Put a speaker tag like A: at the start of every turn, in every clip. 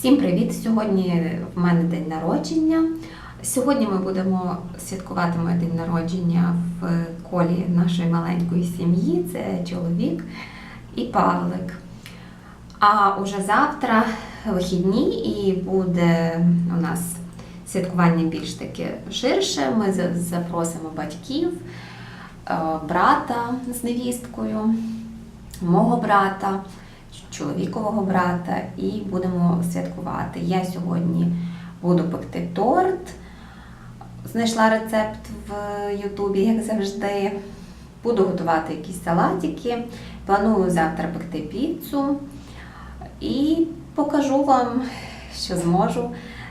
A: Всім привіт! Сьогодні в мене день народження. Сьогодні ми будемо святкувати моє день народження в колі нашої маленької сім'ї. Це чоловік і Павлик. А уже завтра вихідні і буде у нас святкування більш таке ширше. Ми запросимо батьків, е, брата з невісткою, мого брата, чоловікового брата, і будемо святкувати. Я сьогодні буду пекти торт. Знайшла рецепт в Ютубі, як завжди. Буду готувати якісь салатики. Планую завтра пекти піцу. І покажу вам, що зможу.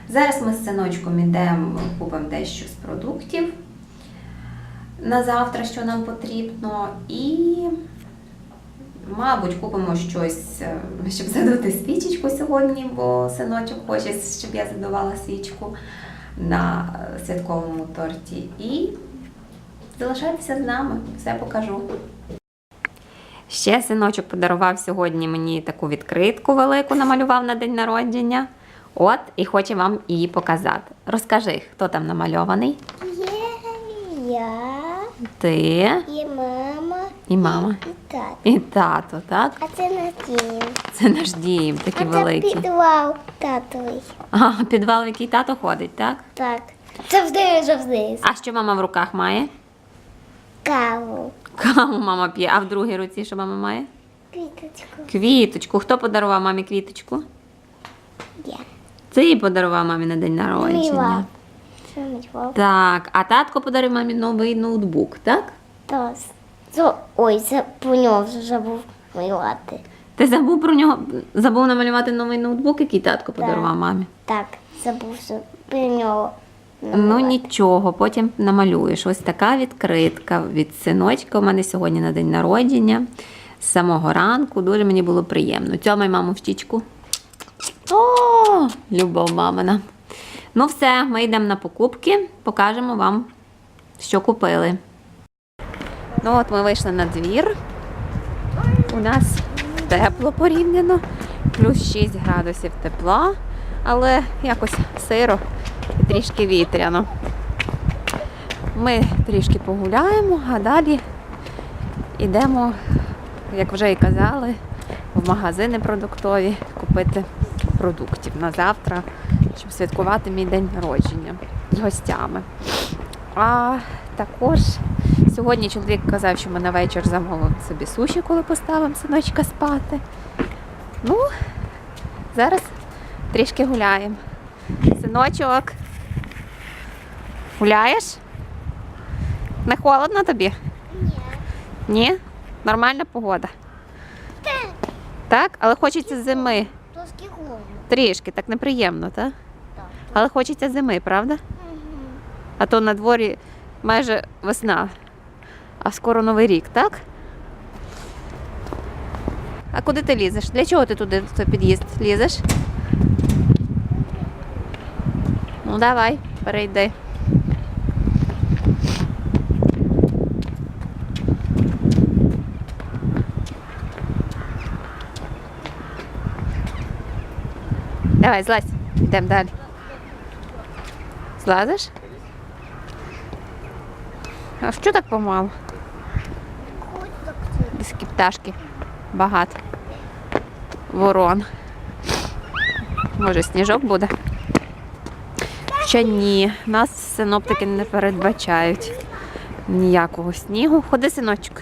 A: Зараз ми з синочком ідемо, купимо дещо з продуктів на завтра, що нам потрібно. І, мабуть, купимо щось, е, щоб задути свічечку сьогодні, бо синочок хоче, щоб я задувала свічку на е, святковому торті. І залишайтеся з нами, все покажу. Ще синочок подарував сьогодні мені таку відкритку велику, намалював на день народження. От, і хоче вам її показати. Розкажи, хто там намальований?
B: Є я,
A: Ти
B: і мама,
A: і мама,
B: і тато.
A: і тато, так?
B: А це на дім.
A: Це наш дім, такий
B: а це
A: великий.
B: підвал татовий.
A: А, підвал, в який тато ходить, так?
B: Так. Завжди, завжди.
A: А що мама в руках має?
B: Каву.
A: Каву мама п'є, а в другій руці що мама має?
B: Квіточку.
A: Квіточку. Хто подарував мамі квіточку?
B: Я.
A: Ти подарував мамі на день народження.
B: Мила?
A: Так, а татко подарив мамі новий ноутбук, так?
B: Так. Зо- Ой, це по нього вже забув малювати.
A: Ти забув про нього, забув намалювати новий ноутбук, який татко подарував мамі.
B: Так, забув про нього.
A: Ну нічого, потім намалюєш. Ось така відкритка від синочка. У мене сьогодні на день народження. З самого ранку дуже мені було приємно. Цьомай маму в щічку. О, любов мамина. Ну все, ми йдемо на покупки, покажемо вам, що купили. Ну от ми вийшли на двір. У нас тепло порівняно, плюс 6 градусів тепла, але якось сиро і трішки вітряно. Ми трішки погуляємо, а далі йдемо, як вже і казали, в магазини продуктові купити продуктів на завтра, щоб святкувати мій день народження з гостями. А також сьогодні чоловік казав, що ми на вечір замовимо собі суші, коли поставимо синочка спати. Ну, зараз трішки гуляємо. Синочок. Гуляєш? Не холодно тобі?
B: Ні.
A: Ні? Нормальна погода.
B: Так.
A: Так? Але хочеться зими.
B: Трошки холодно.
A: Трішки, так неприємно, так?
B: Так.
A: Але хочеться зими, правда? А то на дворі майже весна, а скоро новий рік, так? А куди ти лізеш? Для чого ти туди в той під'їзд лізеш? Ну давай, перейди. Давай, злазь, йдемо далі. Злазиш? А що так помало? Диски пташки. Багато. Ворон. Може, сніжок буде? Ще ні. Нас синоптики не передбачають ніякого снігу. Ходи, синочок.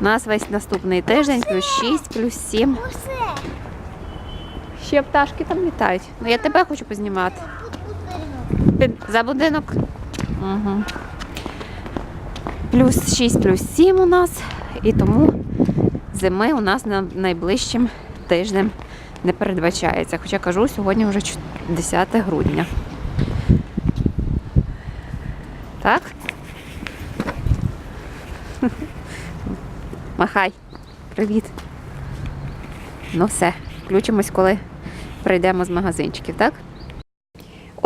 A: Нас весь наступний тиждень плюс 6, плюс 7. Ще пташки там літають. Ну я тебе хочу познімати. За будинок. Угу. Плюс 6, плюс 7 у нас. І тому зими у нас на найближчим тижнем не передбачається. Хоча кажу, сьогодні вже 10 грудня. Так? Махай. Привіт. Ну все, включимось, коли прийдемо з магазинчиків, так?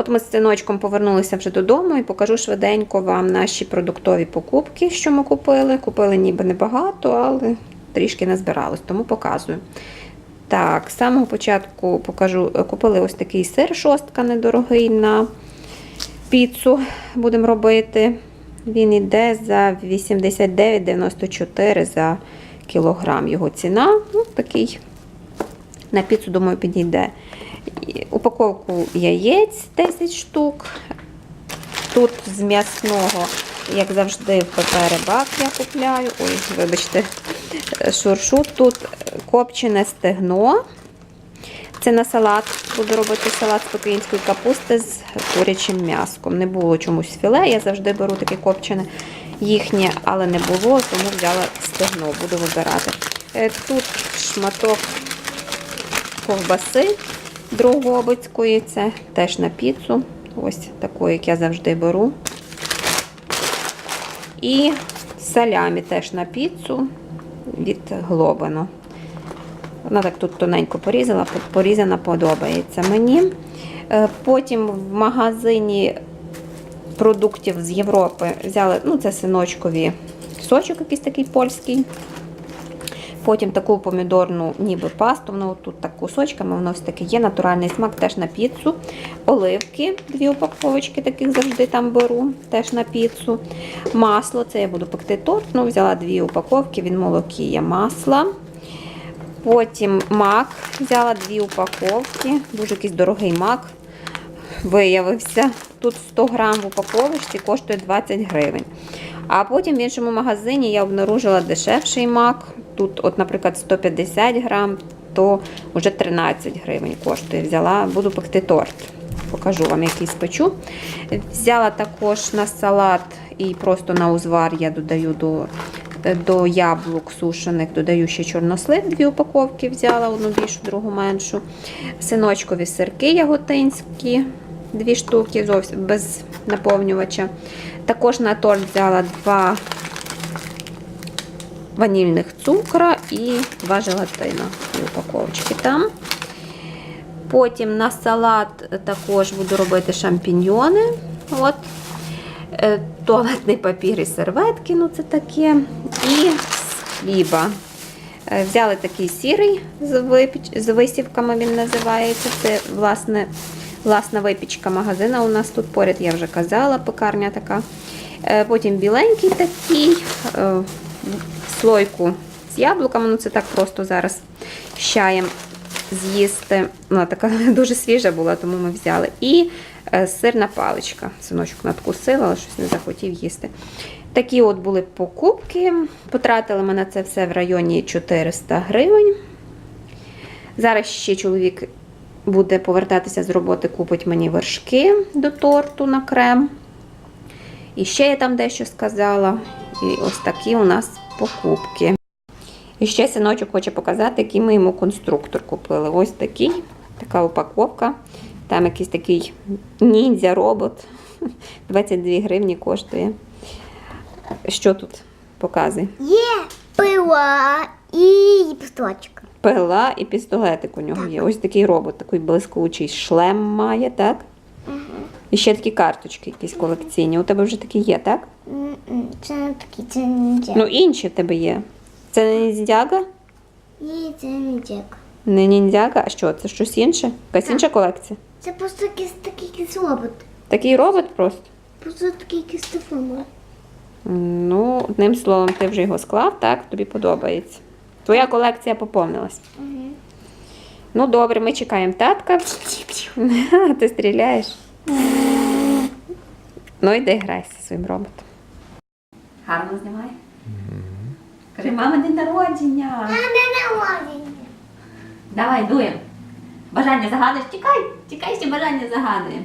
A: От ми з синочком повернулися вже додому і покажу швиденько вам наші продуктові покупки, що ми купили. Купили ніби небагато, але трішки назбиралось, тому показую. Так, з самого початку покажу, купили ось такий сир шостка недорогий на піцу. Будемо робити. Він йде за 89,94 за кілограм. Його ціна. Ну, такий на піцу, думаю, підійде. Упаковку яєць 10 штук. Тут з м'ясного, як завжди, в ПП рибак я купляю. Ой, вибачте, шуршу. Тут копчене стегно. Це на салат. Буду робити салат з пекінської капусти з курячим м'яском. Не було чомусь філе. Я завжди беру таке копчене їхнє, але не було, тому взяла стегно, буду вибирати. Е, Тут шматок ковбаси Дрогобицької, це теж на піцу. Ось таку, як я завжди беру. І салямі теж на піцу від Глобано. Вона так тут тоненько порізала, порізана подобається мені. Е, Потім в магазині продуктів з Європи взяли, ну це синочкові сочок якийсь такий польський. Потім таку помідорну ніби пасту, воно тут так кусочками, воно все таке є, натуральний смак теж на піцу. Оливки, дві упаковочки таких завжди там беру, теж на піцу. Масло, це я буду пекти торт, ну взяла дві упаковки, він молокія масла. Потім мак, взяла дві упаковки, дуже якийсь дорогий мак виявився. Тут 100 грам в упаковочці коштує 20 гривень. А потім в іншому магазині я обнаружила дешевший мак. Тут, от, наприклад, 150 грам, то вже 13 гривень коштує. Взяла, буду пекти торт. Покажу вам, який спечу. Взяла також на салат і просто на узвар я додаю до, до яблук сушених, додаю ще чорнослив, дві упаковки взяла, одну більшу, другу меншу. Синочкові сирки яготинські, дві штуки, зовсім без наповнювача. Також на торт взяла два ванільних цукра і два желатина. Упаковочки там. Потім на салат також буду робити шампіньйони. От. Е, Туалетний папір і серветки, ну це таке. І хліба. Е, Взяли такий сірий з висівками, він називається. Це власне, власна випічка магазина. У нас тут поряд, я вже казала, пекарня така. Е, Потім біленький такий, е, слойку з яблуками. Ну це так просто зараз з з'їсти. Вона така дуже свіжа була, тому ми взяли. І е, сирна паличка. Синочок надкусила, але щось не захотів їсти. Такі от були покупки. Потратили ми на це все в районі 400 гривень. Зараз ще чоловік буде повертатися з роботи, купить мені вершки до торту на крем. І ще я там дещо сказала. І ось такі у нас покупки. І ще синочок хоче показати, який ми йому конструктор купили. Ось такий, така упаковка. Там якийсь такий ніндзя робот. 22 гривні коштує. Що тут? Показуй.
B: Є пила і пісточок.
A: Пила і пістолетик у нього є. Ось такий робот, такий блискучий шлем має, так? І ще такі карточки якісь колекційні. У тебе вже такі є, так?
B: Це не такі, це не дяк.
A: Ну, інші в тебе є. Це не ніндзяга?
B: Ні, це не дяк.
A: Не ніндзяга, а що? Це щось інше? Якась інша колекція?
B: Це просто якийсь такий якийсь робот.
A: Такий робот просто.
B: Просто такий якийсь телефон.
A: Ну, одним словом, ти вже його склав, так? Тобі подобається. Твоя колекція поповнилась. Ну, добре, ми чекаємо татка. Ти стріляєш. Ну, йди грайся зі своїм роботом. Гарно знімає? Кажи, мама, день народження.
B: А не наводить.
A: Давай, дуєм. Бажання загадуєш? Тікай, тікай ще бажання загадуємо.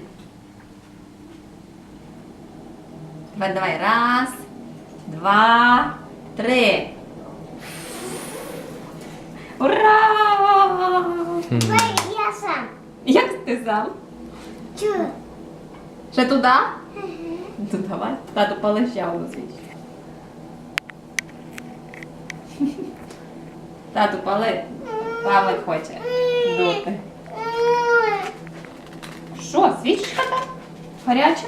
A: Давай, давай. Раз, два, три. Ура!
B: Я сам.
A: Як ти сам?
B: Чую.
A: Ще туди? Ну давай. Тату полещав у свічку. Тату пали. Павлик хоче дути. Що, свічка там? Гаряча?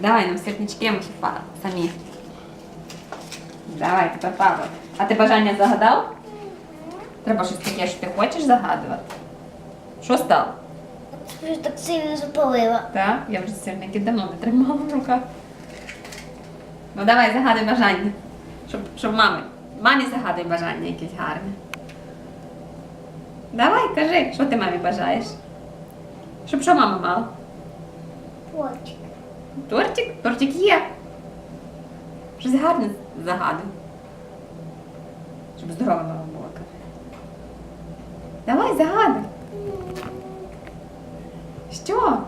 A: Давай нам сірнички мхіфа самі. Давай, тепер Павлик. А ти бажання загадав? Треба щось таке, що ти хочеш загадувати. Що стало?
B: Вже так сильно запалила.
A: Так, я вже сирники давно не тримала в руках. Ну давай, загадуй бажання. Щоб, щоб мамі. Мамі загадуй бажання якесь гарне. Давай, кажи, що ти мамі бажаєш? Щоб що мама мала?
B: Почек.
A: Тортик? Тортик є. Щось гарне загадуй. Щоб здорова мама була. Давай, загадуй. Що?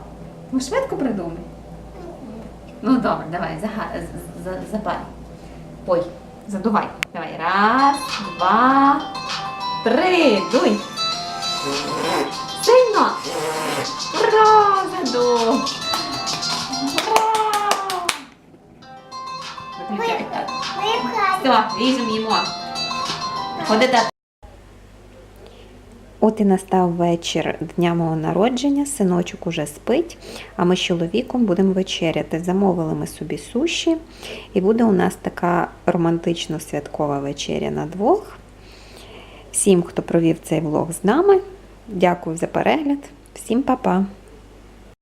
A: Ну швидко придумай. Ну добре, давай, зага... з- з- запаль. Ой, задувай. Давай. Раз, два, три. Дуй. Сильно. Ура! Задув. Все, ріжемо їмо. Ходи так. От і настав вечір дня мого народження, синочок уже спить, а ми з чоловіком будемо вечеряти. Замовили ми собі суші, і буде у нас така романтично святкова вечеря на двох. Всім, хто провів цей влог з нами, дякую за перегляд. Всім па-па!